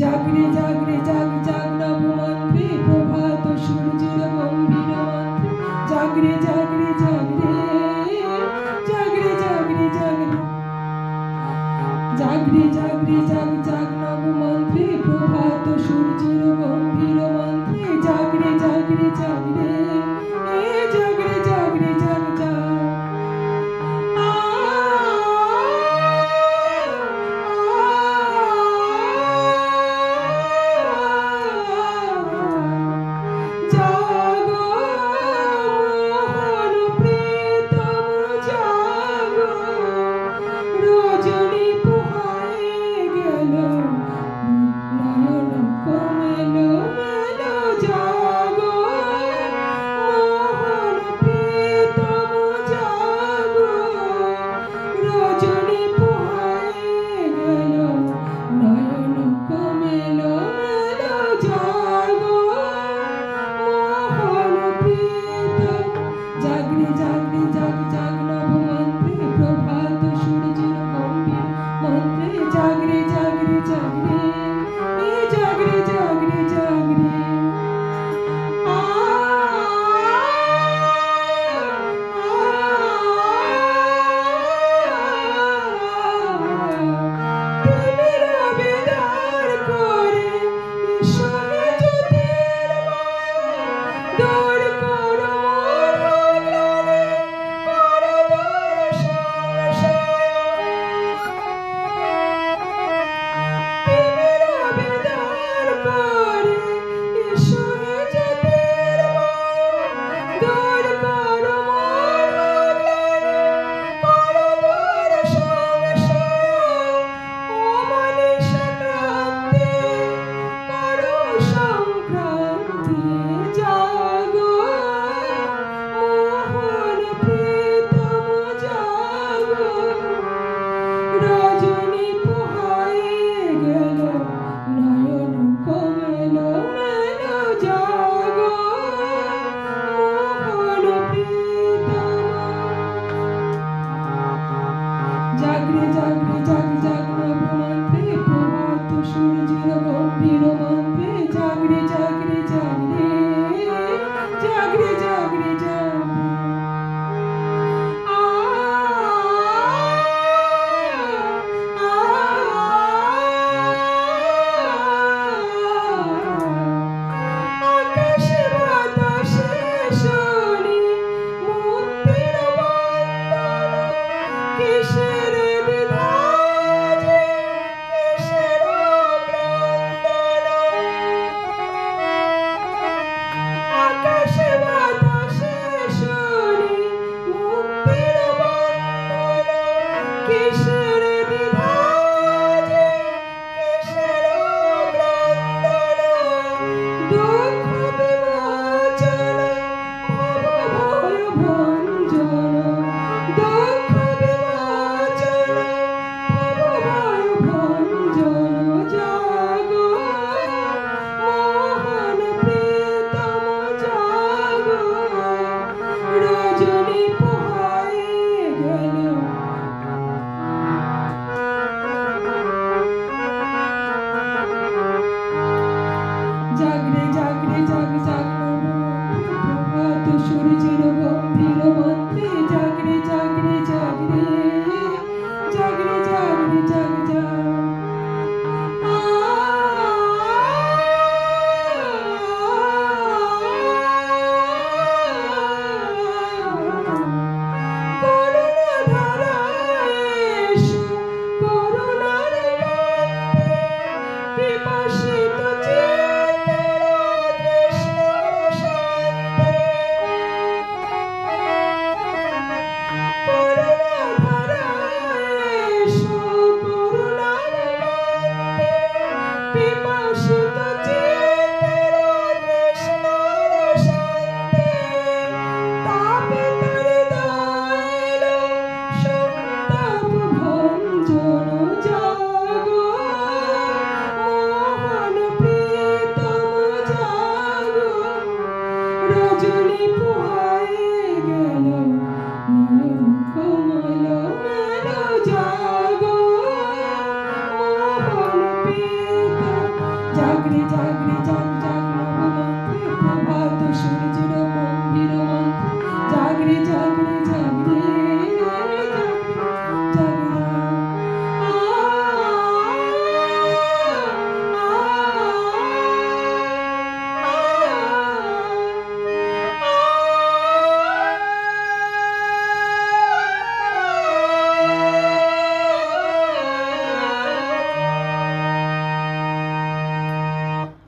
জাগরে জাগরে, জাগ জাগ নবমন্ত্রে প্রভাত সূর্যের গম্ভীর মন্ত্রে। জাগরে জাগরে জাগরে জাগরে জাগরে জাগ জাগরে জাগরে, জাগ জাগ নবমন্ত্রে প্রভাত সূর্যের গম্ভীর মন্ত্রে। darkness. 자그리 자그리 자그리 চাকরি চাকরি চাকরি চাকরি You.